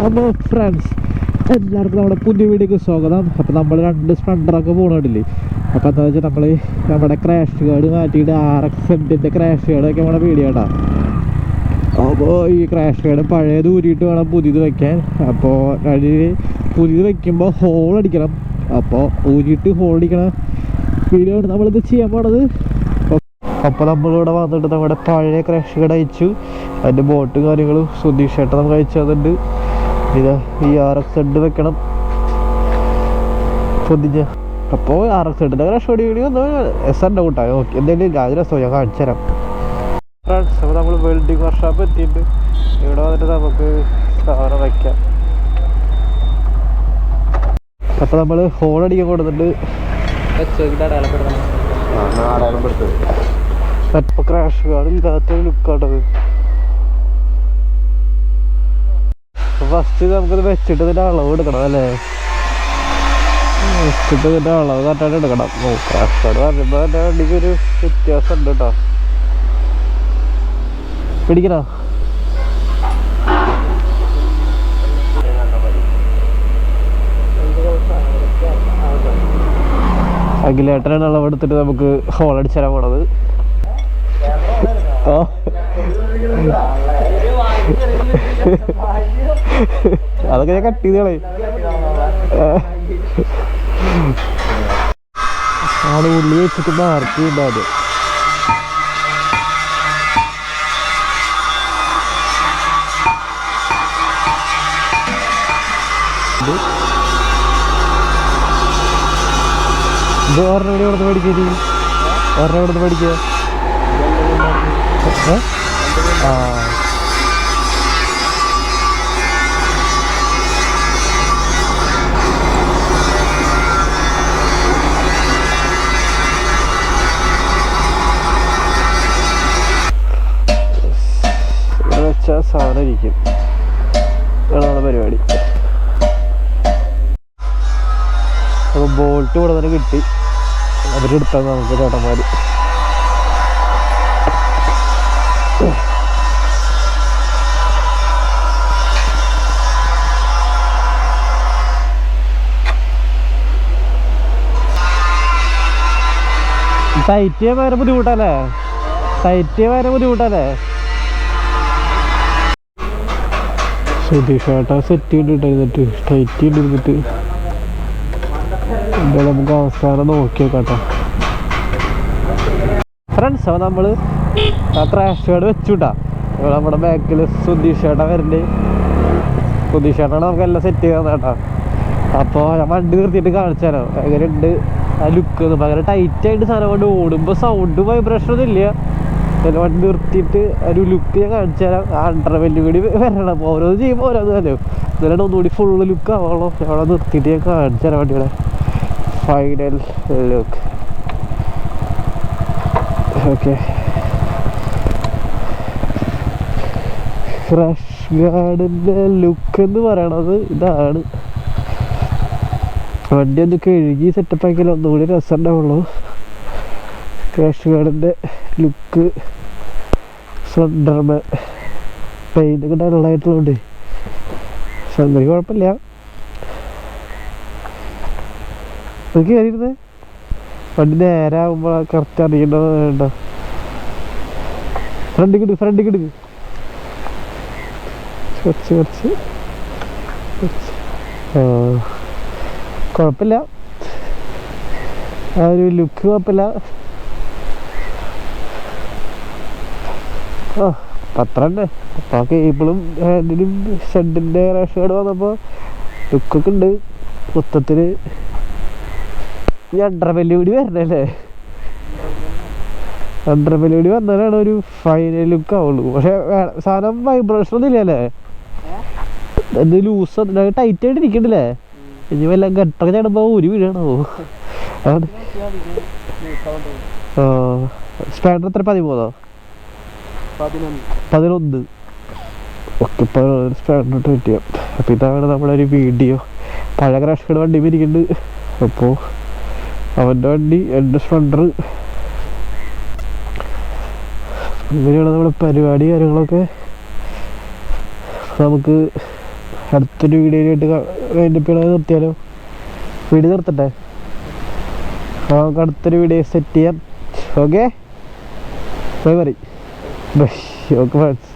Hello friends എല്ലാവർക്കും നമ്മുടെ പുതിയ വീഡിയോക്ക് സ്വാഗതം. അപ്പോൾ നമ്മൾ രണ്ട് സ്പ്ലണ്ടറൊക്കെ പോകണില്ലേ അപ്പോൾ എന്താ വെച്ചാൽ നമ്മൾ നമ്മുടെ ക്രാഷ് കാർഡ് മാറ്റിയിട്ട് ആർ എക്സ് എഡിന്റെ ക്രാഷ് കാർഡൊക്കെ നമ്മുടെ ഇടാം അപ്പോൾ ഈ ക്രാഷ് കാർഡ് പഴയത് ഊരിയിട്ട് വേണം പുതിയത് വയ്ക്കാൻ അപ്പോൾ പുതിയത് വയ്ക്കുമ്പോൾ ഹോൾ അടിക്കണം. അപ്പോൾ ഊരിയിട്ട് ഹോൾ അടിക്കണം. വീഡിയോ നമ്മളിത് ചെയ്യാൻ പോണത്. അപ്പോൾ നമ്മളിവിടെ വന്നിട്ട് നമ്മുടെ പഴയ ക്രാഷ് കാർഡ് അയച്ചു. അതിന്റെ ബോട്ടും കാര്യങ്ങളും സുധീഷ് ചേട്ടൻ നമുക്ക് അയച്ചു തന്നിട്ടുണ്ട്. ഇത് ഈ ആർ എക്സ് എഡ് വെക്കണം. പൊതിഞ്ഞ്. അപ്പോൾ ആർ എക്സ് എഡിന്റെ ക്രാഷ് കാർഡ് വീഡിയോ ഒന്ന് എസ് ആർ ഡൗട്ടായി ഓക്കെ എന്തെങ്കിലും അത് രസമോ ഞാൻ കാണിച്ചു തരാം. ഫ്രണ്ട്സ് അപ്പോൾ നമ്മൾ വെൽഡിങ് വർക്ക്ഷോപ്പ് എത്തിയിട്ട് ഇവിടെ വന്നിട്ട് നമുക്ക് സാധനം വയ്ക്കാം അപ്പോൾ നമ്മൾ ഹോൺ അടിക്കാൻ കൊടുത്തിട്ട് ഇപ്പോൾ ക്രാഷ് കാർഡ് ഇല്ലാത്ത ലുക്കാട്ടത് ഫസ്റ്റ് നമുക്കത് വെച്ചിട്ട് ഇതിന്റെ അളവ് എടുക്കണം അല്ലേ? വെച്ചിട്ട് ഇതിന്റെ അളവ് കറക്റ്റായിട്ട് എടുക്കണം. ഓ കാർഡ് പറയുമ്പോൾ എന്റെ വണ്ടിക്ക് ഒരു വ്യത്യാസം ഉണ്ട് കേട്ടോ. പിടിക്കണോ? അഖിലേട്ടനാണ് അളവെടുത്തിട്ട് നമുക്ക് ഹോൾ തരാൻ പോണത്. ആ. അതൊക്കെ ഞാൻ കട്ട് ചെയ്ത് കളയും ആണ് ഉള്ളി വെച്ചിട്ട് മാർക്ക് ചെയ്യുന്നത് ഇത് മേടിക്കുക ആ. സാധനം ഇരിക്കും അതാണ് പരിപാടി. അപ്പോൾ ബോൾട്ട് ഇവിടെ തന്നെ കിട്ടി. അവരെടുത്താൽ നമുക്ക് ചേട്ടന്മാർ ടൈറ്റ് ചെയ്യാൻ ഭയങ്കര ബുദ്ധിമുട്ടല്ലേ? ടൈറ്റ് ചെയ്യാൻ ഭയങ്കര ബുദ്ധിമുട്ടല്ലേ? സുധീഷ് ഏട്ടാ സെറ്റ് ചെയ്തിട്ട് ടൈറ്റ് ചെയ്തിരുന്നിട്ട് എന്തായാലും നമുക്ക് അവസാനം നോക്കിയേക്കാട്ടോ. ഫ്രണ്ട്സ് അപ്പോൾ നമ്മൾ ക്രാഷ് കാർഡ് വെച്ചുട്ടാ. ഇവിടെ നമ്മുടെ ബാക്കിൽ സുധീഷ് ഏട്ടാ വരുന്നുണ്ട് സുധീഷ് ഏട്ടാണ് നമുക്ക് എല്ലാം സെറ്റ് ചെയ്യാൻ കേട്ടോ അപ്പോൾ ഞാൻ വണ്ടി നിർത്തിയിട്ട് കാണിച്ചു തരാം. എങ്ങനെയുണ്ട്? ആ ലുക്ക് ഭയങ്കര ടൈറ്റായിട്ട് സാധനം കൊണ്ട് ഓടുമ്പോൾ സൗണ്ട് വൈബ്രേഷൻ ഒന്നും ഇല്ല. ചില വണ്ടി നിർത്തിയിട്ട് ഒരു ലുക്ക് ഞാൻ കാണിച്ചു തരാം ആ അണ്ടർ കൂടി വരണം. ഓരോന്ന് ചെയ്യുമ്പോൾ ഓരോന്നല്ലോ എന്നാലും ഒന്നുകൂടി ഫുള്ള് ലുക്ക് ആവുള്ളൂ അവിടെ നിർത്തിയിട്ട് ഞാൻ കാണിച്ചു തരാം വണ്ടിയുടെ ഫൈനൽ ലുക്ക് ഓക്കെ ഫ്രഷ് ഗാർഡിന്റെ ലുക്ക് എന്ന് പറയണത് ഇതാണ്. വണ്ടി ഒന്ന് കഴുകി സെറ്റപ്പ് ആക്കിയാലും ഒന്നുകൂടി രസം ഉണ്ടാവുള്ളൂ. ക്രാഷ് ഗാർഡിന്റെ ലുക്ക് സ്ലണ്ടർമ പെയിന്റൊക്കെ ഡള്ളായിട്ടുള്ളതുകൊണ്ട് സംഗതി കുഴപ്പമില്ല. എനിക്ക് കയറിയിരുന്നേ? വണ്ടി നേരെ ആകുമ്പോൾ കറക്റ്റ് അറിയേണ്ടത് വേണ്ട? ഫ്രണ്ട് കിടക്ക് ഫ്രണ്ട് കിടക്ക് കുറച്ച് കുറച്ച് കുറച്ച്. കുഴപ്പമില്ല. ആ ഒരു ലുക്ക് കുഴപ്പമില്ല. ആ ആ കേബിളും ഹാൻഡിലും ഷെഡിന്റെ റേഷൻ കാർഡ് വന്നപ്പോൾ ലുക്കൊക്കെ ഉണ്ട് മൊത്തത്തിൽ ഈ അണ്ടർ വെല്ലുവിളി വരണല്ലേ? അണ്ടർ വെല്ലുവിളി വന്നാലാണ് ഒരു ഫൈനൽ ലുക്ക് ആവുള്ളൂ പക്ഷെ സാധനം വൈബ്രേഷൻ ഒന്നും ഇല്ലല്ലേ എന്ത് ലൂസ് ടൈറ്റ് ആയിട്ട് ഇരിക്കണ്ടല്ലേ? ഇനി വല്ല ഗട്ടൊക്കെ ചാടുമ്പോ ഒരു വീടാണോ സ്പാൻഡർ എത്ര പതിമൂന്നോ? പതിനൊന്ന്. ഓക്കെ ഇട്ട് കിട്ടിയ അപ്പോൾ ഇതാണ് നമ്മളൊരു വീഡിയോ പഴയ ക്രാഷ് വണ്ടി ഇരിക്കുന്നുണ്ട് അപ്പോൾ അവന്റെ വണ്ടി എന്റെ സ്പ്ലണ്ടർ ഇങ്ങനെയാണ് നമ്മുടെ പരിപാടി കാര്യങ്ങളൊക്കെ. നമുക്ക് അടുത്തൊരു വീഡിയോയിലായിട്ട് ആയിട്ട് പിള്ളേർ നിർത്തിയാലോ? വീഡിയോ നിർത്തട്ടെ? നമുക്ക് അടുത്തൊരു വീഡിയോ സെറ്റ് ചെയ്യാം. ഓക്കെ ബൈ പറയും ബൈ ഓക്കെ ഫ്രണ്ട്സ്